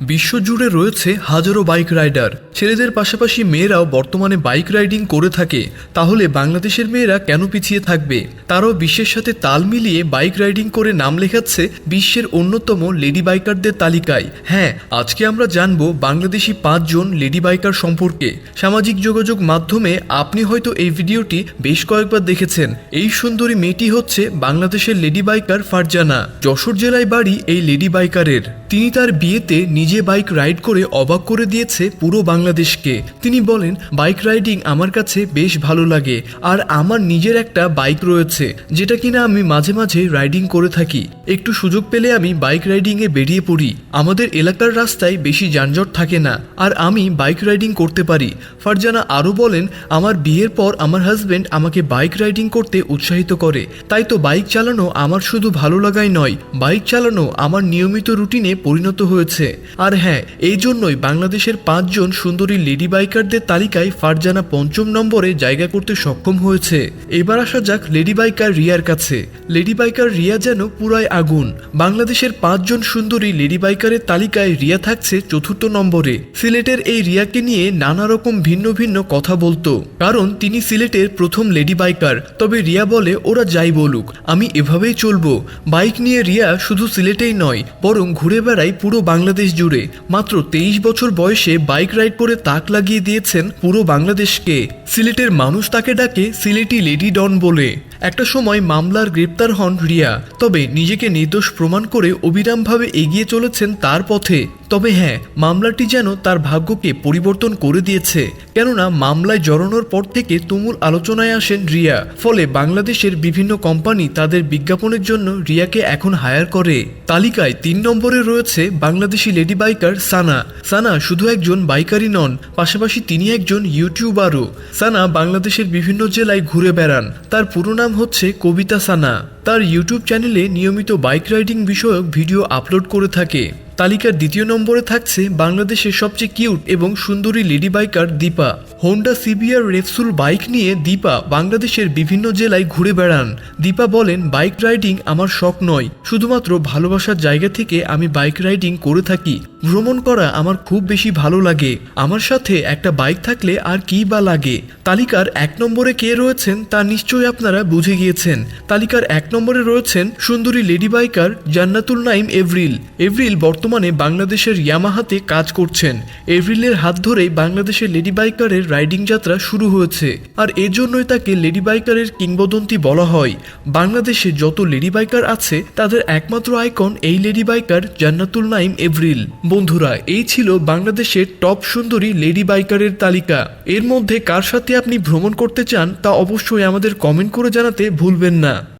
বিশ্বজুড়ে রয়েছে হাজারো বাইক রাইডার। ছেলেদের পাশাপাশি মেয়েরাও বর্তমানে বাইক রাইডিং করে থাকে। তাহলে বাংলাদেশের মেয়েরা কেন পিছিয়ে থাকবে? তারাও বিশ্বের সাথে তাল মিলিয়ে বাইক রাইডিং করে নাম লেখাচ্ছে বিশ্বের অন্যতম লেডি বাইকারদের তালিকায়। হ্যাঁ আজকে আমরা জানব বাংলাদেশি পাঁচজন লেডি বাইকার সম্পর্কে। সামাজিক যোগাযোগ মাধ্যমে আপনি হয়তো এই ভিডিওটি বেশ কয়েকবার দেখেছেন। এই সুন্দরী মেয়েটি হচ্ছে বাংলাদেশের লেডি বাইকার ফারজানা। যশোর জেলায় বাড়ি এই লেডি বাইকারের। তিনি তার বিয়েতে নিজে বাইক রাইড করে অবাক করে দিয়েছে পুরো বাংলাদেশকে। তিনি বলেন, বাইক রাইডিং আমার কাছে বেশ ভালো লাগে, আর আমার নিজের একটা বাইক রয়েছে, যেটা কিনা আমি মাঝে মাঝে রাইডিং করে থাকি। একটু সুযোগ পেলে আমি বাইক রাইডিংয়ে বেরিয়ে পড়ি। আমাদের এলাকার রাস্তায় বেশি যানজট থাকে না, আর আমি বাইক রাইডিং করতে পারি। ফারজানা আরও বলেন, আমার বিয়ের পর আমার হাজব্যান্ড আমাকে বাইক রাইডিং করতে উৎসাহিত করে। তাই তো বাইক চালানো আমার শুধু ভালো লাগাই নয়, বাইক চালানো আমার নিয়মিত রুটিনে পরিণত হয়েছে। আর হ্যাঁ এই জন্যই বাংলাদেশের পাঁচজন সুন্দরী লেডি বাইকারদের তালিকায় ফারজানা পঞ্চম নম্বরে জায়গা করতে সক্ষম হয়েছে। এবার আসা যাক লেডি বাইকার রিয়ার কাছে। লেডি বাইকার রিয়া যেন পুরাই আগুন। বাংলাদেশের পাঁচজন সুন্দরী লেডি বাইকারের তালিকায় রিয়া থাকছে চতুর্থ নম্বরে। সিলেটের এই রিয়াকে নিয়ে নানা রকম ভিন্ন ভিন্ন কথা বলতো। কারণ তিনি সিলেটের প্রথম লেডি বাইকার। তবে রিয়া বলে, ওরা যাই বলুক, আমি এভাবেই চলবো। বাইক নিয়ে রিয়া শুধু সিলেটেই নয়, বরং ঘুরে বেড়ায় পুরো বাংলাদেশ জুড়ে। মাত্র তেইশ বছর বয়সে বাইক রাইড করে তাক লাগিয়ে দিয়েছেন পুরো বাংলাদেশকে। সিলেটের মানুষ তাকে ডাকে সিলেটি লেডি ডন বলে। একটা সময় মামলার গ্রেপ্তার হন রিয়া। তবে নিজেকে নির্দোষ প্রমাণ করে অবিরামভাবে এগিয়ে চলেছেন তার পথে। তবে হ্যাঁ মামলাটি যেন তার ভাগ্যকে পরিবর্তন করে দিয়েছে। কেননা মামলায় জড়ানোর পর থেকে তুমুল আলোচনায় আসেন রিয়া। ফলে বাংলাদেশের বিভিন্ন কোম্পানি তাদের বিজ্ঞাপনের জন্য রিয়াকে এখন হায়ার করে। তালিকায় তিন নম্বরে রয়েছে বাংলাদেশি লেডি বাইকার সানা। সানা শুধু একজন বাইকারই নন, পাশাপাশি তিনি একজন ইউটিউবারও। সানা বাংলাদেশের বিভিন্ন জেলায় ঘুরে বেড়ান। তার পুরো নাম হচ্ছে কবিতা সানা। তার ইউটিউব চ্যানেলে নিয়মিত বাইক রাইডিং বিষয়ক ভিডিও আপলোড করে থাকে। তালিকার দ্বিতীয় নম্বরে থাকছে বাংলাদেশের সবচেয়ে কিউট এবং সুন্দরী lady biker Deepa. Honda CBR Repsol bike নিয়ে দীপা বাংলাদেশের বিভিন্ন জেলায় ঘুরে বেড়ান। দীপা বলেন বাইক রাইডিং আমার শখ নয়। শুধুমাত্র ভালোবাসার জায়গা থেকে আমি বাইক রাইডিং করে থাকি। ভ্রমণ করা আমার খুব বেশি ভালো লাগে। আমার সাথে একটা বাইক থাকলে আর কি বা লাগে? তালিকার এক নম্বরে কে রয়েছেন তা নিশ্চয়ই আপনারা বুঝে গিয়েছেন। তালিকার এক নম্বরে রয়েছেন সুন্দরী lady biker Jannatul Naim Avril. Avril বর্তমানে বাংলাদেশের ইয়ামাহাতে কাজ করছেন। এভরিলের হাত ধরেই বাংলাদেশের লেডি বাইকারের রাইডিং যাত্রা শুরু হয়েছে। আর এজন্যই তাকে লেডি বাইকারের কিংবদন্তি বলা হয়। বাংলাদেশে যত লেডি বাইকার আছে, তাদের একমাত্র আইকন এই lady biker Jannatul Naim Avril. বন্ধুরা, এই ছিল বাংলাদেশের টপ সুন্দরী লেডি বাইকারের তালিকা। এর মধ্যে কার সাথে আপনি ভ্রমণ করতে চান তা অবশ্যই আমাদের কমেন্ট করে জানাতে ভুলবেন না।